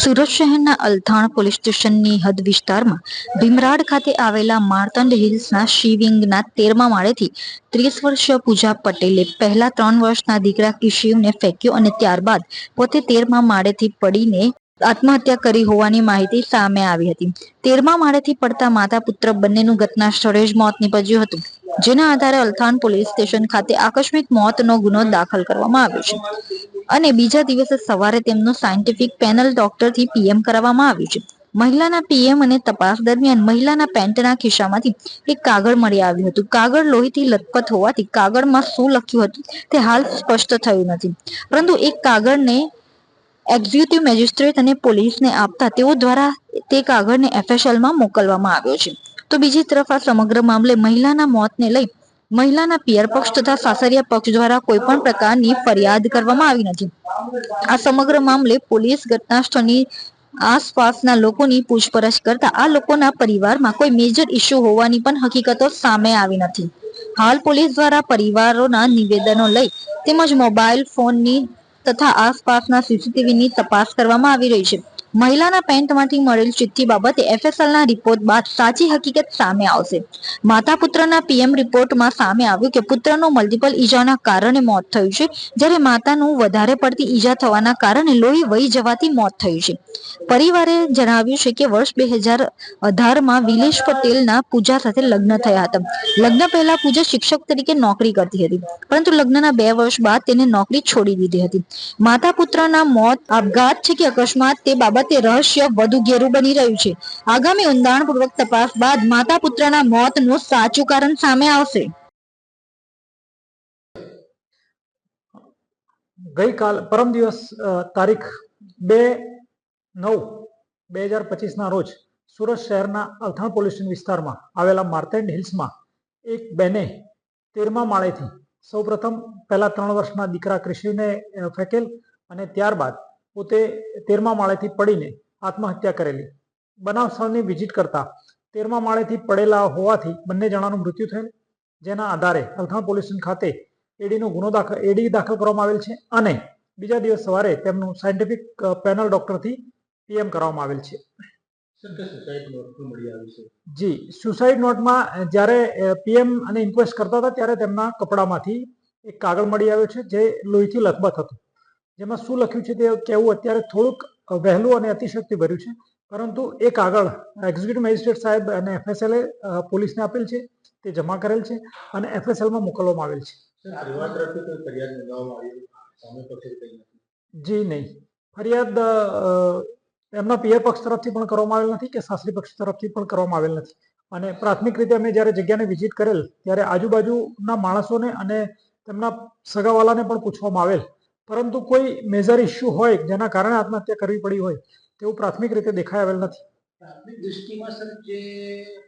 સુરત શહેરના અલથાણ પોલીસ સ્ટેશનની હદ વિસ્તારમાં ભીમરાડ ખાતે આવેલા માર્તંડ હિલ્સના શિવિંગના તેરમા માળેથી ત્રીસ વર્ષીય પૂજા પટેલે પહેલા ત્રણ વર્ષના દીકરા કિશિવને ફેંક્યો અને ત્યારબાદ પોતે તેરમા માળેથી પડીને આત્મહત્યા કરી હોવાની માહિતી સામે આવી હતી. તેરમા માળેથી પડતા માતા પુત્ર બંનેનું ઘટના સ્થળે જ મોત નીપજ્યું હતું, જેના આધારે અલથાણ પોલીસ સ્ટેશન ખાતે આકસ્મિક મોતનો ગુનો દાખલ કરવામાં આવ્યો છે. અને બીજા દિવસે સવારે તેમનું સાયન્ટિફિક પેનલ ડોક્ટરથી પીએમ કરાવવામાં આવ્યું છે. મહિલાના પીએમ અને તપાસ દરમિયાન મહિલાના પેન્ટના ખિસ્સામાંથી એક કાગળ મળી આવ્યું હતું. કાગળ લોહીથી લથપથ હોવાથી કાગળમાં શું લખ્યું હતું તે હાલ સ્પષ્ટ થયું નથી. પરંતુ એક કાગળને એક્ઝિક્યુટિવ મેજિસ્ટ્રેટ અને પોલીસને આપતા તેઓ દ્વારા તે કાગળને એફએસએલમાં મોકલવામાં આવ્યો છે. તો બીજી તરફ આ સમગ્ર મામલે મહિલાના મોતને લઈ મહિલાના પિયર પક્ષ તથા સાસરિયા પક્ષ દ્વારા કોઈ પણ પ્રકારની ફરિયાદ કરવામાં આવી નથી. આ સમગ્ર મામલે પોલીસ ઘટના સ્થળની આસપાસના લોકોની પૂછપરછ કરતા આ લોકોના પરિવારમાં કોઈ મેજર ઇસ્યુ હોવાની પણ હકીકતો સામે આવી નથી. હાલ પોલીસ દ્વારા પરિવારોના નિવેદનો લઈ તેમજ મોબાઈલ ફોનની તથા આસપાસના સીસીટીવીની તપાસ કરવામાં આવી રહી છે. મહિલાના પેન્ટમાંથી મળેલ ચિઠ્ઠી બાબતે એફએસએલના રિપોર્ટ બાદ સાચી હકીકત સામે આવશે. માતા પુત્રના પીએમ રિપોર્ટમાં સામે આવ્યું કે પુત્રનું મલ્ટિપલ ઈજાના કારણે મોત થયું છે, જ્યારે માતાનું વધારે પડતી ઈજા થવાના કારણે લોહી વહી જવાથી મોત થયું છે. પરિવારે જણાવ્યું છે કે વર્ષ બે હજાર અઢારમાં વિલેશ પટેલના પૂજા સાથે લગ્ન થયા હતા. લગ્ન પહેલા પૂજા શિક્ષક તરીકે નોકરી કરતી હતી, પરંતુ લગ્નના બે વર્ષ બાદ તેને નોકરી છોડી દીધી હતી. માતા પુત્રના મોત આપઘાત છે કે અકસ્માત તે બાબતે રહસ્ય વધુ ઘેરું બની રહ્યું છે. આગામી ઊંડાણપૂર્વક તપાસ બાદ માતા પુત્રના મોતનું સાચું કારણ સામે આવશે. ગઈકાલ પરમ દિવસ તારીખ બે નવ બે હજાર પચીસના રોજ સુરત શહેરના અલથાણ પોલીસ સ્ટેશન વિસ્તારમાં આવેલા માર્તેન્ડ હિલ્સમાં એક બેને તેરમા માળેથી સૌપ્રથમ પહેલા ત્રણ વર્ષના દીકરા કૃષિને ફેંકેલ અને ત્યારબાદ પોતે તેરમા માળેથી પડીને આત્મહત્યા કરેલી. બનાવ સ્થળની વિઝિટ કરતા તેરમા માળેથી પડેલા હોવાથી બંને જણાનું મૃત્યુ થયેલ જેના આધારે અલથાણ પોલીસ ખાતે એડીનો ગુનો દાખલ એડી દાખલ કરવામાં આવેલ છે અને બીજા દિવસ સવારે તેમનું સાયન્ટિફિક પેનલ ડોક્ટરથી પીએમ કરવામાં આવેલ છે. જી સુસાઇડ નોટમાં જ્યારે પીએમ અને ઇન્ક્વેસ્ટ કરતા હતા ત્યારે તેમના કપડામાંથી એક કાગળ મળી આવ્યો છે જે લોહીથી લથબથ હતું. જેમાં શું લખ્યું છે તે કહેવું અત્યારે થોડુંક વહેલું અને અતિશક્તિ ભર્યું છે. પરંતુ એક આગળ એક્ઝિક્યુટિવ મેજિસ્ટ્રેટ સાહેબ અને એફએસએલ પોલીસને આપેલ છે તે જમા કરેલ છે અને એફએસએલમાં મોકલવામાં આવેલ છે. જી નહીં. ફરિયાદ એમના પિયર પક્ષ તરફથી પણ કરવામાં આવેલ નથી કે સાસરી પક્ષ તરફથી પણ કરવામાં આવેલ નથી. અને પ્રાથમિક રીતે અમે જ્યારે જગ્યાને વિઝિટ કરેલ ત્યારે આજુબાજુના માણસોને અને તેમના સગાવાલાને પણ પૂછવામાં આવેલ. પરંતુ કોઈ મેજર ઇસ્યુ હોય જેના કારણે આત્મહત્યા કરવી પડી હોય તેવું પ્રાથમિક રીતે દેખાઈ આવેલ નથી. પ્રાથમિક દૃષ્ટિમાં સર જે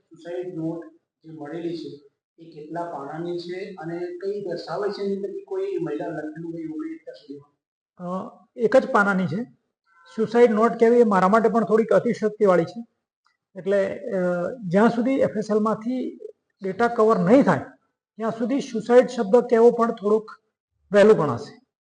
સુસાઇડ નોટ જે મળેલી છે એ કેટલા પાનાની છે અને કઈ દર્શાવે છે એની કોઈ મહિલા લખેલું હોય એવું કંઈ સુધીમાં એક જ પાનાની છે. સુસાઇડ નોટ કહેવી એ મારા માટે પણ થોડીક અતિશક્તિવાળી છે. એટલે જ્યાં સુધી એફએસએલમાંથી ડેટા કવર નહીં થાય ત્યાં સુધી સુસાઇડ શબ્દ કહેવો પણ થોડુંક વહેલું ગણાશે